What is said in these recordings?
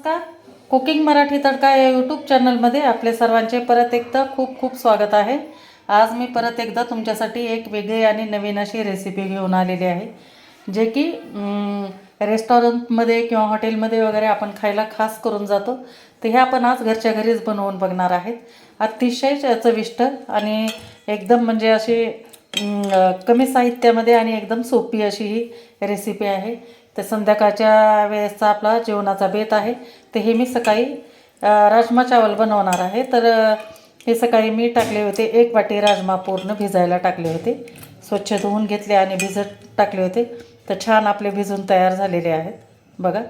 नमस्कार. कुकिंग मराठी तडका या यूट्यूब चॅनलमध्ये आपले सर्वांचे परत एकदा खूप खूप स्वागत आहे. आज मी परत एकदा तुमच्यासाठी एक वेगळी आणि नवीन अशी रेसिपी घेऊन आलेली आहे. जे की रेस्टॉरंटमध्ये किंवा हॉटेलमध्ये वगैरे आपण खायला खास करून जातो. तर हे आपण आज घरच्या घरीच बनवून बघणार आहेत. अतिशय चविष्ट आणि एकदम म्हणजे अशी कमी साहित्यामध्ये आणि एकदम सोपी अशी ही रेसिपी आहे. ते संध्याकाळच्या वेळेसचा आपला जेवणाचा बेत आहे. तर हे मी सकाळी राजमा चावल बनवणार आहे. तर हे सकाळी मी टाकले होते. एक वाटी राजमा पूर्ण भिजायला टाकले होते. स्वच्छ धुवून घेतले आणि भिजत टाकले होते. तर छान आपले भिजून तयार झालेले आहेत. बघा.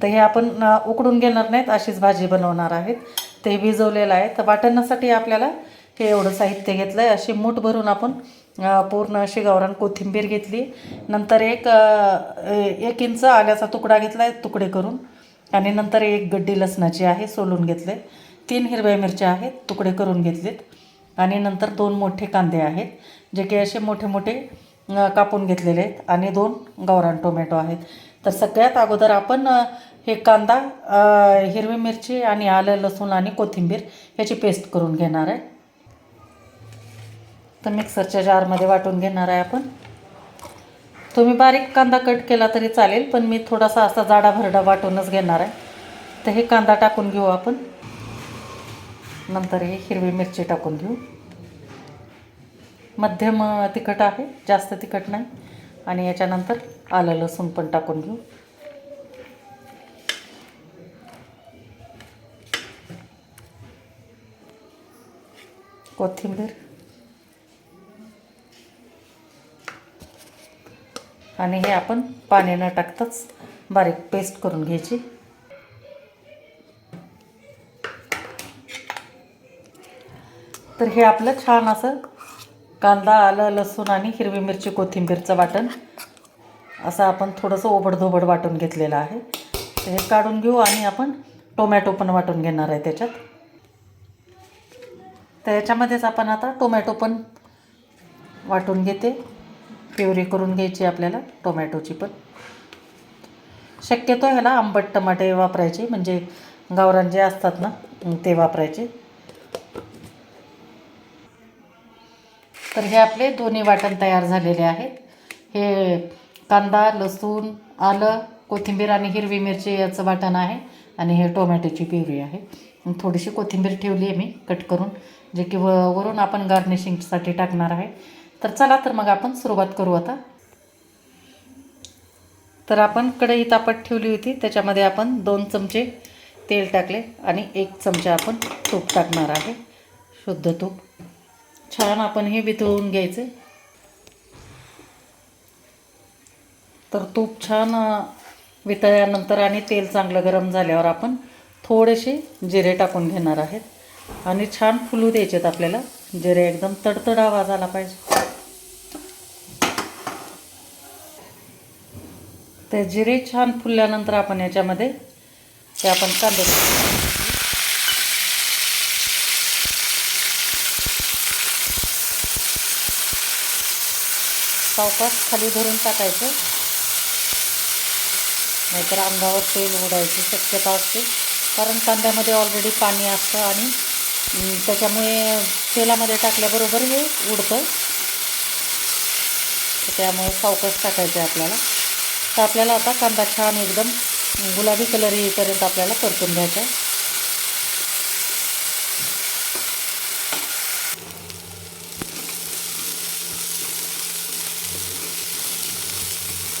तर हे आपण उकडून घेणार नाहीत अशीच भाजी बनवणार आहेत. ते भिजवलेलं आहे. तर वाटण्यासाठी आपल्याला हे एवढं साहित्य घेतलं आहे अशी मूठ भरून आपण पूर्ण अशी गावरान कोथिंबीर घेतली. नंतर एक एक इंच आल्याचा तुकडा घेतला आहे तुकडे करून. आणि नंतर एक गड्डी लसणाची आहे सोलून घेतले. तीन हिरव्या मिरच्या आहेत तुकडे करून घेतलेत. आणि नंतर दोन मोठे कांदे आहेत जे की असे मोठे मोठे कापून घेतलेले आहेत. आणि दोन गावरान टोमॅटो आहेत. तर सगळ्यात अगोदर आपण हे कांदा हिरवी मिरची आणि आलं लसूण आणि कोथिंबीर ह्याची पेस्ट करून घेणार आहे. तर मिक्सरच्या जारमध्ये वाटून घेणार आहे आपण. तुम्ही बारीक कांदा कट केला तरी चालेल पण मी थोडासा असा जाडा भरडा वाटूनच घेणार आहे. तर हे कांदा टाकून घेऊ आपण. नंतर हे हिरवी मिरची टाकून घेऊ. मध्यम तिखट आहे जास्त तिखट नाही. आणि याच्यानंतर आलं लसूण पण टाकून घेऊ. कोथिंबीर. आणि हे आपण पाणी न टाकताच बारीक पेस्ट करून घ्यायची. तर हे आपलं छान असं कांदा आलं लसूण आणि हिरवी मिरची कोथिंबीरचं वाटण. असं आपण थोडंसं ओबडधोबड वाटून घेतलेलं आहे. तर हे काढून घेऊ आणि आपण टोमॅटो पण वाटून घेणार आहे त्याच्यात. तर याच्यामध्येच आपण आता टोमॅटो पण वाटून घेते. प्युरी करून घ्यायची आपल्याला टोमॅटोची पण. शक्यतो ह्याला आंबट टमाटे वापरायचे म्हणजे गावरान जे असतात ना ते वापरायचे. तर हे आपले दोन्ही वाटण तयार झालेले आहेत. हे कांदा लसूण आलं कोथिंबीर आणि हिरवी मिरची याचं वाटण आहे आणि हे टोमॅटोची प्युरी आहे. थोडीशी कोथिंबीर ठेवली आहे मी कट करून जे की व वरून आपण गार्निशिंगसाठी टाकणार आहे. तर चला तर मग आपण सुरुवात करू आता. तर आपण कढई तापत ठेवली होती त्याच्यामध्ये आपण दोन चमचे तेल टाकले आणि एक चमचा आपण तूप टाकणार आहे. शुद्ध तूप. छान आपण हे वितळून घ्यायचे. तर तूप छान वितळल्यानंतर आणि तेल चांगलं गरम झाल्यावर आपण थोडेसे जिरे टाकून घेणार आहेत. आणि छान फुलू द्यायचेत आपल्याला. जिरे एकदम तडतड आवाज आला पाहिजे. ते जिरे छान फुलल्यानंतर आपण याच्यामध्ये ते आपण कांदे सावकाश खाली धरून टाकायचं. नाहीतर अंगावर तेल उडायची शक्यता असते. कारण कांद्यामध्ये ऑलरेडी पाणी असतं आणि त्याच्यामुळे तेलामध्ये टाकल्याबरोबर हे उडतं. त्यामुळे सावकाश टाकायचं आहे आपल्याला. तर आपल्याला आता कांदा छान एकदम गुलाबी कलर येईपर्यंत आपल्याला परतून घ्यायचा आहे.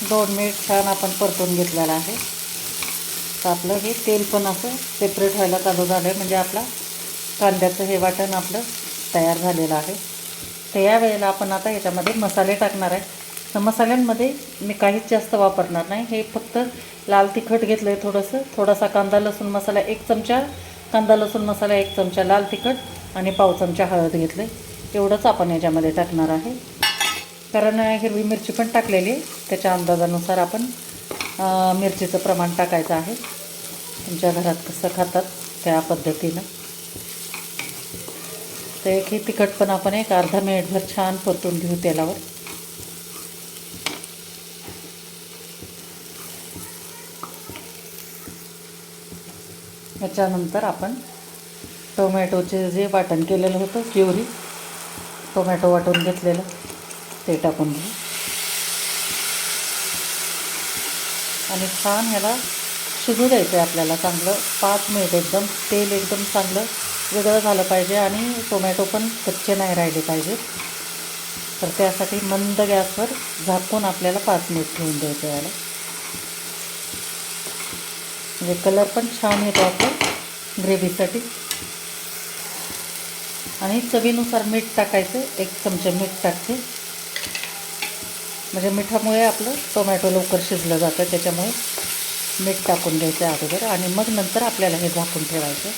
दोन मिनिट छान आपण परतून घेतलेलं आहे. तर आपलं हे तेल पण असं सेपरेट व्हायला चालू झालं आहे म्हणजे आपला कांद्याचं हे वाटण आपलं तयार झालेलं आहे. तर या वेळेला आपण आता याच्यामध्ये मसाले टाकणार आहे. तर मसाल्यांमध्ये मी काहीच जास्त वापरणार नाही. हे फक्त लाल तिखट घेतलं आहे थोडंसं. थोडासा कांदा लसूण मसाला एक चमचा कांदा लसूण मसाला एक चमचा लाल तिखट आणि पाव चमचा हळद घेतलं आहे एवढंच आपण याच्यामध्ये टाकणार आहे. कारण हिरवी मिरची पण टाकलेली आहे. त्याच्या अंदाजानुसार आपण मिरचीचं प्रमाण टाकायचं आहे. तुमच्या घरात कसं खातात त्या पद्धतीनं. तर एक हे तिखट पण आपण एक अर्धा मिनिटभर छान परतून घेऊ तेलावर. याच्यानंतर आपण टोमॅटोचे जे वाटण केलेलं होतं प्युरी टोमॅटो वाटून घेतलेलं ते टाकून घेऊ. आणि छान ह्याला शिजू द्यायचं आहे आपल्याला चांगलं पाच मिनिट एकदम तेल एकदम चांगलं वेगळं झालं पाहिजे आणि टोमॅटो पण कच्चे नाही राहिले पाहिजे तर त्यासाठी मंद गॅसवर झाकून आपल्याला पाच मिनिट ठेवून द्यायचं याला म्हणजे कलर पण छान येतो आपलं ग्रेव्हीसाठी. आणि चवीनुसार मीठ टाकायचं एक चमचे मीठ टाकते. म्हणजे मिठामुळे आपलं टोमॅटो लवकर शिजलं जातं त्याच्यामुळे मीठ टाकून घ्यायचं अगोदर आणि मग नंतर आपल्याला हे झाकून ठेवायचं.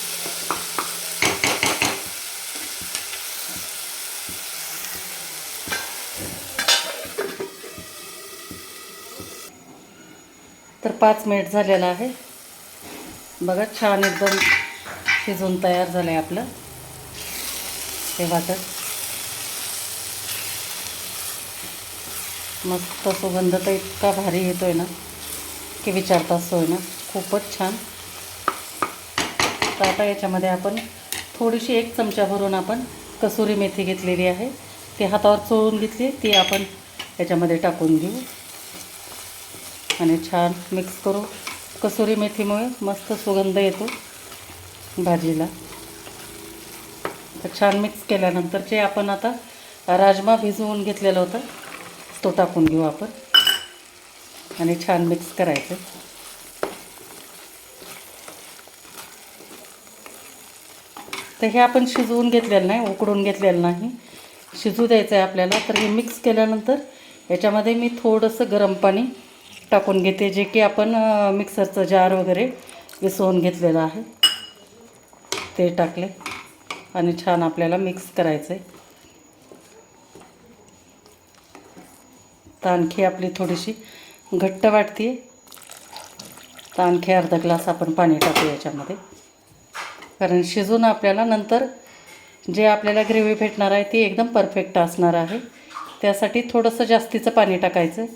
तर पाच मिनिट झालेलं आहे. बघा छान एकदम शिजून तयार झालं आहे आपलं. हे वाटत मस्त सुगंध तर इतका भारी येतो आहे ना की विचारता सोय ना. खूपच छान. तर आता याच्यामध्ये आपण थोडीशी एक चमचा भरून आपण कसुरी मेथी घेतलेली आहे. ती हातावर चोळून घेतली ती आपण याच्यामध्ये टाकून घेऊ. आणि छान मिक्स करू. कसुरी मेथीमुळे मस्त सुगंध येतो भाजीला. तर छान मिक्स केल्यानंतर जे आपण आता राजमा भिजवून घेतलेलं होतं तो टाकून घेऊ आपण. आणि छान मिक्स करायचं. तर हे आपण शिजवून घेतलेलं नाही उकडून घेतलेलं नाही. शिजू द्यायचं आहे आपल्याला. तर हे मिक्स केल्यानंतर याच्यामध्ये मी थोडंसं गरम पाणी टाकून घेते जे की आपण मिक्सरचं जार वगैरे विसवून घेतलेलं आहे. ते टाकले आणि छान आपल्याला मिक्स करायचं आहे तर आणखी आपली थोडीशी घट्ट वाटते तर आणखी अर्धा ग्लास आपण पाणी टाकू याच्यामध्ये. कारण शिजून आपल्याला नंतर जे आपल्याला ग्रेव्ही भेटणार आहे ती एकदम परफेक्ट असणार आहे. त्यासाठी थोडंसं जास्तीचं पाणी टाकायचं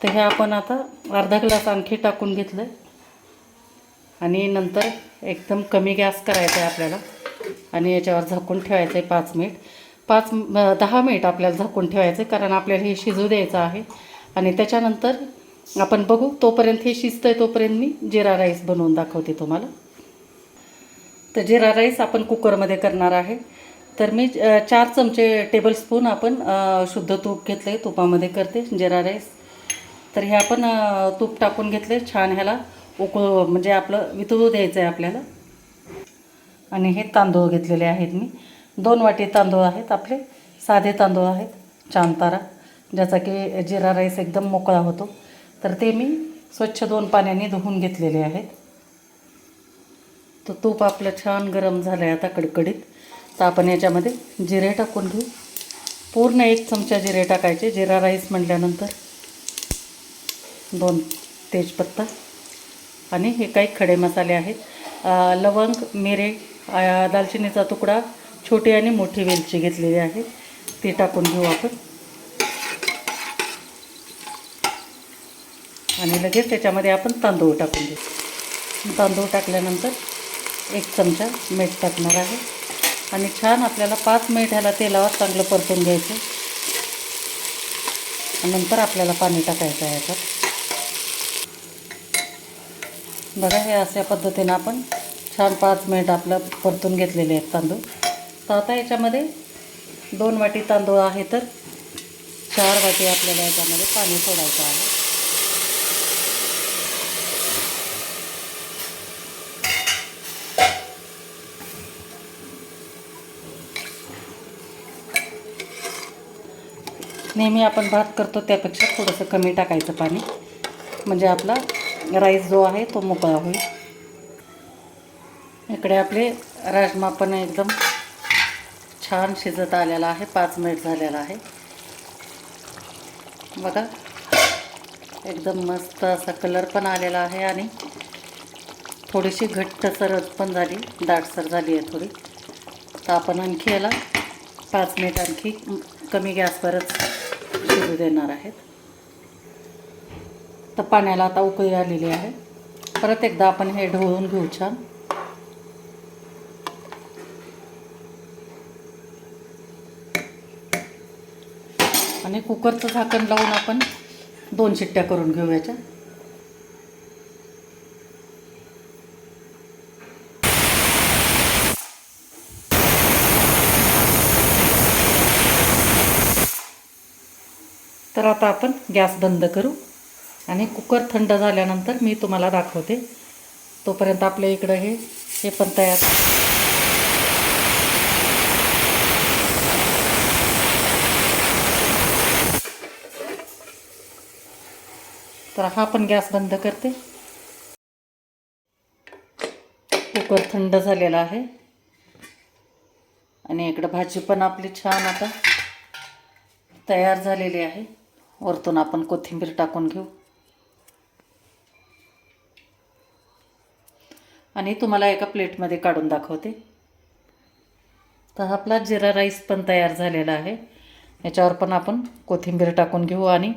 तर हे आपण आता अर्धा ग्लास आणखी टाकून घेतलं आणि नंतर एकदम कमी गॅस करायचा आहे आपल्याला. आणि याच्यावर झाकून ठेवायचं आहे पाच मिनिट. पाच दहा मिनिट आपल्याला झाकून ठेवायचं आहे कारण आपल्याला हे शिजू द्यायचं आहे. आणि त्याच्यानंतर आपण बघू तोपर्यंत हे शिजतं आहे तोपर्यंत मी जिरा राईस बनवून दाखवते तुम्हाला. तर जिरा राईस आपण कुकरमध्ये करणार आहे. तर मी चार चमचे टेबलस्पून आपण शुद्ध तूप घेतलं आहे तुपामध्ये करते जिरा राईस. तर हे आपण तूप टाकून घेतले छान ह्याला. उकळू म्हणजे आपलं वितळू द्यायचं आहे आपल्याला. आणि हे तांदूळ घेतलेले आहेत मी. दोन वाटी तांदूळ आहेत आपले. साधे तांदूळ आहेत. छान तारा. ज्याचा की जिरा राईस एकदम मोकळा होतो. तर ते मी स्वच्छ दोन पाण्याने धुवून घेतलेले आहेत. तर तूप आपलं छान गरम झालं आहे आता कडकडीत. तर आपण याच्यामध्ये जिरे टाकून घेऊ. पूर्ण एक चमचा जिरे टाकायचे. जिरा राईस म्हटल्यानंतर दोन तेजपत्ता आणि हे काही खडे मसाले आहेत. लवंग मिरे दालचिनीचा तुकडा छोटी आणि मोठी वेलची घेतलेली आहे. ती टाकून घेऊ आपण. आणि लगेच त्याच्यामध्ये आपण तांदूळ टाकून देऊ. तांदूळ टाकल्यानंतर एक चमचा मीठ टाकणार आहे. आणि छान आपल्याला पाच मिनिट ह्याला तेलावर चांगलं परतून घ्यायचं नंतर आपल्याला पाणी टाकायचं आहे याच्यात. बघा हे अशा पद्धतीनं आपण छान पाच मिनिट आपलं परतून घेतलेले आहेत तांदूळ. तर आता याच्यामध्ये दोन वाटी तांदूळ आहे तर चार वाटी आपल्याला याच्यामध्ये पाणी सोडायचं आहे. नेहमी आपण भात करतो त्यापेक्षा थोडंसं कमी टाकायचं पाणी. म्हणजे आपला राईस जो आहे तो मोकळा होईल. इकडे आपले राजमा पण एकदम छान शिजत आलेला आहे पाच मिनिट झालेला आहे. बघा एकदम मस्त असा कलर पण आलेला आहे आणि थोडीशी घट्ट घट्टसर पण झाली दाटसर झाली आहे थोडी. तर आपण आणखी याला पाच मिनिट आणखी कमी गॅसवरच शिजू देणार आहेत. तर पाण्याला आता उकळी आलेली आहे. परत एकदा आपण हे ढवळून घेऊ छान. आणि कुकरचं झाकण लावून आपण दोन शिट्ट्या करून घेऊ याच्या. तर आता आपण गॅस बंद करू. आणि कुकर थंड झाल्यानंतर मी तुम्हाला दाखवते. तोपर्यंत आपल्या इकडं हे हे पण तयार. तर हा पण गॅस बंद करते. कुकर थंड झालेला आहे. आणि इकडं भाजी पण आपली छान आता तयार झालेली आहे. वरतून आपण कोथिंबीर टाकून घेऊ. आणि तुम्हाला एका प्लेटमध्ये काढून दाखवते. तर आपला जिरा राईस पण तयार झालेला आहे. याच्यावर पण आपण कोथिंबीर टाकून घेऊ आणि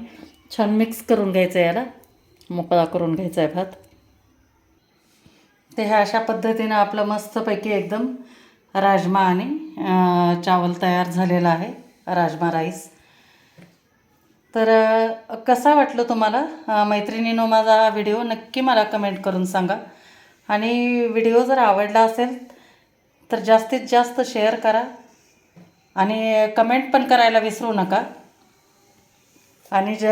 छान मिक्स करून घ्यायचं आहे याला. मोकळा करून घ्यायचा आहे भात. ते ह्या अशा पद्धतीनं आपलं मस्तपैकी एकदम राजमा आणि चावल तयार झालेला आहे राजमा राईस. तर कसा वाटलं तुम्हाला? मैत्रिणीनो माझा हा व्हिडिओ नक्की मला कमेंट करून सांगा. आणि व्हिडिओ जर आवडला असेल तर जास्तीत जास्त शेअर करा. आणि कमेंट पण करायला विसरू नका. आणि ज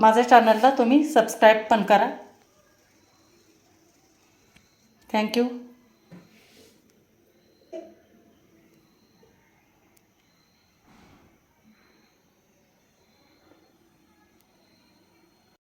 माझ्या चॅनलला तुम्ही सबस्क्राईब पण करा. थँक्यू